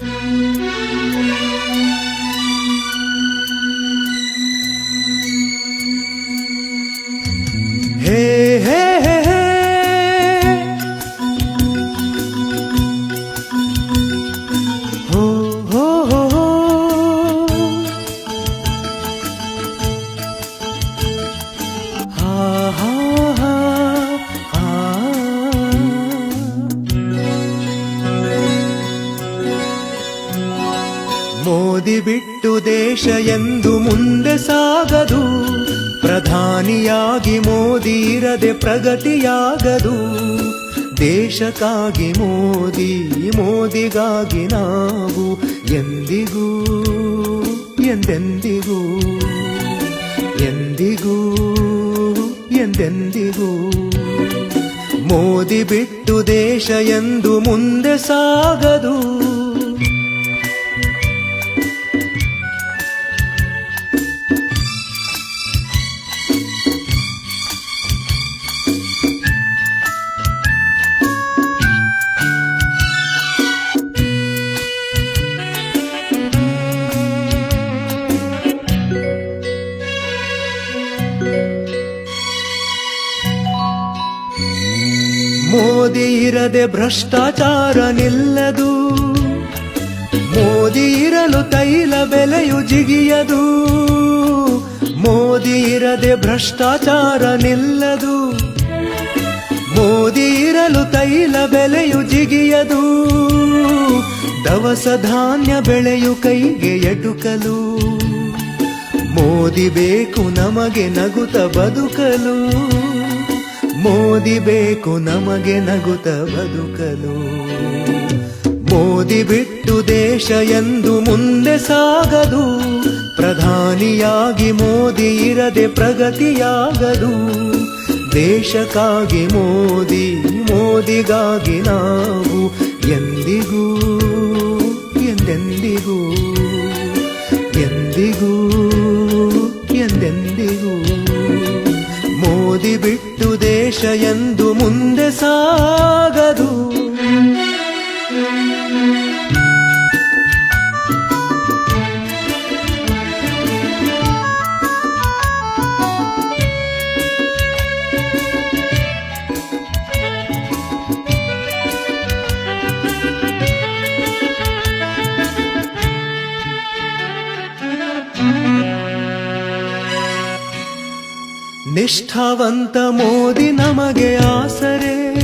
Música Modi ಬಿಟ್ಟು ದೇಶ ಎಂದು ಮುಂದೆ ಸಾಗದು. ಪ್ರಧಾನಿಯಾಗಿ ಮೋದಿ ಇರದೆ ಪ್ರಗತಿಯಾಗದು. ದೇಶಕ್ಕಾಗಿ ಮೋದಿ, ಮೋದಿಗಾಗಿ ನಾವು ಎಂದಿಗೂ, ಎಂದೆಂದಿಗೂ ಎಂದಿಗೂ, ಎಂದೆಂದಿಗೂ. ಮೋದಿ ಬಿಟ್ಟು ದೇಶ ಎಂದು ಮುಂದೆ ಸಾಗದು. ಮೋದಿ ಇರದೆ ಭ್ರಷ್ಟಾಚಾರ ನಿಲ್ಲದು. ಮೋದಿ ಇರಲು ತೈಲ ಬೆಲೆಯು ಜಿಗಿಯದು. ಮೋದಿ ಇರದೆ ಭ್ರಷ್ಟಾಚಾರ ನಿಲ್ಲದು. ಮೋದಿ ಇರಲು ತೈಲ ಬೆಲೆಯು ಜಿಗಿಯದು. ದವಸ ಧಾನ್ಯ ಬೆಳೆಯು ಕೈಗೆ ಎಟುಕಲು. ಮೋದಿ ಬೇಕು ನಮಗೆ ನಗುತ ಬದುಕಲು. ಮೋದಿ ಬೇಕು ನಮಗೆ ನಗುತ ಬದುಕಲು. ಮೋದಿ ಬಿಟ್ಟು ದೇಶ ಎಂದು ಮುಂದೆ ಸಾಗದು. ಪ್ರಧಾನಿಯಾಗಿ ಮೋದಿ ಇರದೆ ಪ್ರಗತಿಯಾಗದು. ದೇಶಕ್ಕಾಗಿ ಮೋದಿ, ಮೋದಿಗಾಗಿ ನಾವು ಎಂದಿಗೂ, ಎಂದೆಂದಿಗೂ. ಬಿಟ್ಟು ದೇಶ ಎಂದು ಮುಂದೆ ಸಾಗದು. ನಿಷ್ಠಾವಂತ ಮೋದಿ ನಮಗೆ ಆಸರೆ.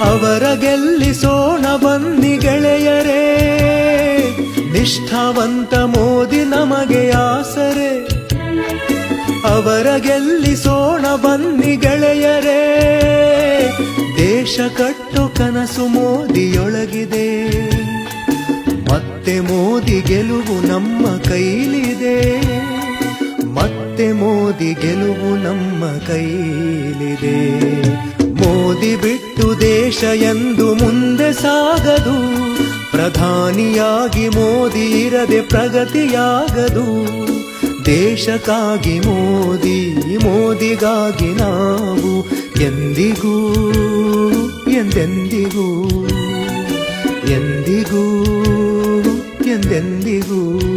ಅವರ ಗೆಲ್ಲಿಸೋಣ ಬನ್ನಿ ಗೆಳೆಯರೇ. ನಿಷ್ಠಾವಂತ ಮೋದಿ ನಮಗೆ ಆಸರೆ. ಅವರ ಗೆಲ್ಲಿಸೋಣ ಬನ್ನಿ ಗೆಳೆಯರೇ. ದೇಶ ಕಟ್ಟು ಕನಸು ಮೋದಿಯೊಳಗಿದೆ. ಮತ್ತೆ ಮೋದಿ ಗೆಲುವು ನಮ್ಮ ಕೈಲಿದೆ. ಮತ್ತೆ ಮೋದಿ ಗೆಲುವು ನಮ್ಮ ಕೈಲಿದೆ ಮೋದಿ ಬಿಟ್ಟು ದೇಶ ಎಂದು ಮುಂದೆ ಸಾಗದು. ಪ್ರಧಾನಿಯಾಗಿ ಮೋದಿ ಇರದೆ ಪ್ರಗತಿಯಾಗದು. ದೇಶಕ್ಕಾಗಿ ಮೋದಿ, ಮೋದಿಗಾಗಿ ನಾವು ಎಂದಿಗೂ, ಎಂದೆಂದಿಗೂ ಎಂದಿಗೂ, ಎಂದೆಂದಿಗೂ.